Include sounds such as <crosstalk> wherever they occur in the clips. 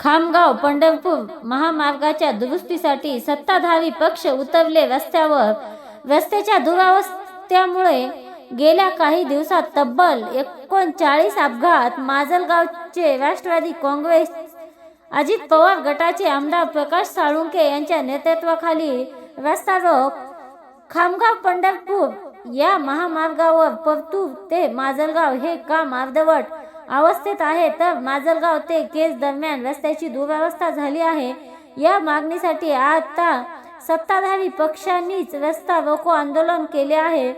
खामगाव पंढरपूर महामार्गाच्या दुरुस्तीसाठी सत्ताधारी पक्ष उतरले रस्त्यावर. रस्त्याच्या दुरावस्थेमुळे गेल्या काही दिवसात तब्बल एकोणचाळीस अपघात. माजलगावचे राष्ट्रवादी काँग्रेस अजित पवार गटाचे आमदार प्रकाश साळुंके यांच्या नेतृत्वाखाली रस्ता रोक. खामगाव पंढरपूर या महामार्गावर परतूर ते माजलगाव हे काम अर्धवट अवस्थेत आहे. तर माजलगाव ते केज दरम्यान रस्त्याची दुरावस्था झाली आहे. या मागणीसाठी आता सत्ताधारी पक्षांनीच रस्ता रोको आंदोलन केले आहे.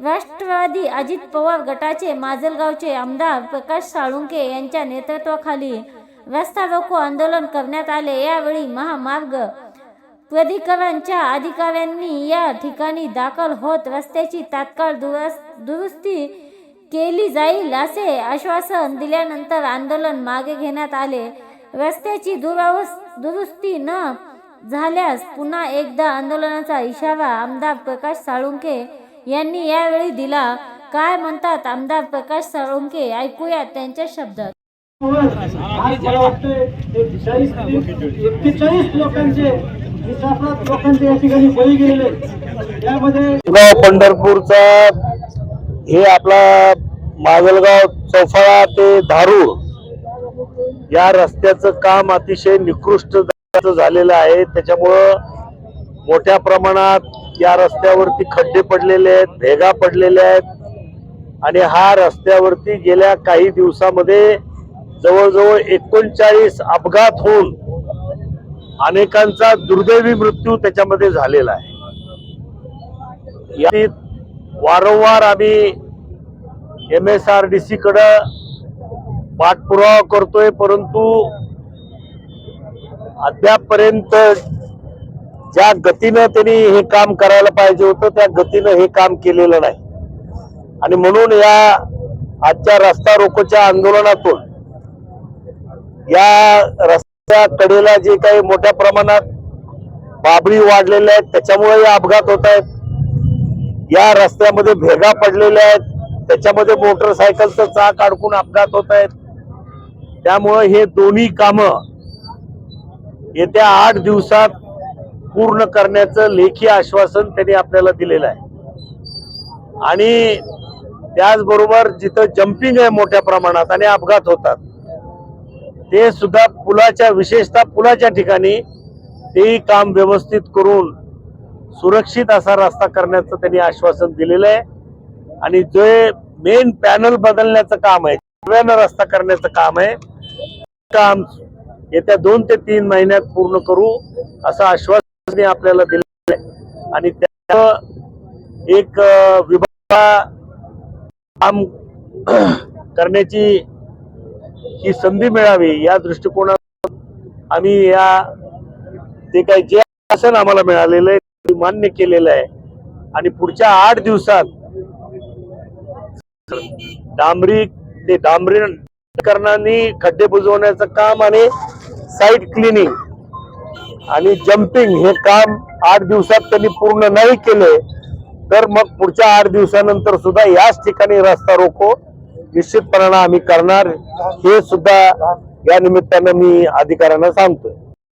राष्ट्रवादी अजित पवार गटाचे माजलगावचे आमदार प्रकाश साळुंके यांच्या नेतृत्वाखाली रस्ता रोको आंदोलन करण्यात आले. यावेळी महामार्ग प्राधिकरणच्या अधिकाऱ्यांनी या ठिकाणी दाखल होत रस्त्याची तात्काळ दुरस दुरुस्ती केली जाईल असे आश्वासन दिल्यानंतर आंदोलन मागे घेण्यात आले. रस्त्याची दुरावस दुरुस्ती न झाल्यास पुन्हा एकदा आंदोलनाचा इशारा आमदार प्रकाश साळुंके यांनी यावेळी दिला. काय म्हणतात आमदार प्रकाश साळुंके ऐकूया त्यांच्या शब्दात. आज मला वाटतं एकचाळीस एक्केचाळीस लोकांचे या ठिकाणी बळी गेलेले यामध्ये गाव पंढरपूरचा हे आपला माजलगाव चौफाळा ते धारूर या रस्त्याचं काम अतिशय निकृष्ट झालेलं आहे. त्याच्यामुळं मोठ्या प्रमाणात या रस्त्यावरती खड्डे पडलेले आहेत भेगा पडलेल्या आहेत. आणि हा रस्त्यावरती गेल्या काही दिवसामध्ये जवळजवळ एकोणचाळीस अपघात होऊन अनेकांचा दुर्दैवी मृत्यू त्याच्यामध्ये झालेला आहे. यात वारंवार आम्ही M S R D C कड पाठपुरावा करतोय परंतु अद्यापपर्यंत ज्या गतीनं त्यांनी हे काम करायला पाहिजे होतं त्या गतीनं हे काम केलेलं नाही. आणि म्हणून या आजच्या रस्ता रोकोच्या आंदोलनातून या रस्त्या कडेला जे काही मोठ्या प्रमाणात बाबळी वाढलेल्या आहेत त्याच्यामुळे हे अपघात होत आहेत. या रस्त्यामध्ये भेगा पडलेल्या आहेत. त्याच्यामध्ये मोटरसायकलचं चाक अडकून अपघात होत आहेत. त्यामुळं हे दोन्ही कामं येत्या आठ दिवसात पूर्ण करण्याचं लेखी आश्वासन त्यांनी आपल्याला दिलेलं आहे. आणि त्याचबरोबर जिथं जम्पिंग आहे मोठ्या प्रमाणात आणि अपघात होतात ते सुद्धा पुलाच्या विशेषतः पुलाच्या ठिकाणी तेही काम व्यवस्थित करून सुरक्षित असा रस्ता करण्याचं त्यांनी आश्वासन दिलेलं आहे. आणि जे मेन पॅनल बदलण्याचं काम आहे नव्यानं रस्ता करण्याचं काम आहे काम येत्या दोन ते तीन महिन्यात पूर्ण करू असं आश्वासन आपल्याला दिलेलं आहे. आणि त्या एक विभागा विभाग काम <clears throat> करण्याची ही संधी मिळावी या दृष्टिकोनातून आम्ही या ते काही जे आसन आम्हाला मिळालेलं आहे मान्य केलेलं आहे. आणि पुढच्या आठ दिवसात डांबरी ते डांबरीकरणाने खड्डे बुजवण्याचं काम आणि साईट क्लिनिंग आणि जम्पिंग हे काम आठ दिवसात त्यांनी पूर्ण नाही केले तर मग पुढच्या आठ दिवसानंतर सुद्धा याच ठिकाणी रस्ता रोको. निश्चितपणानं आम्ही करणार हे सुद्धा या निमित्तानं मी अधिकाऱ्यांना सांगतोय.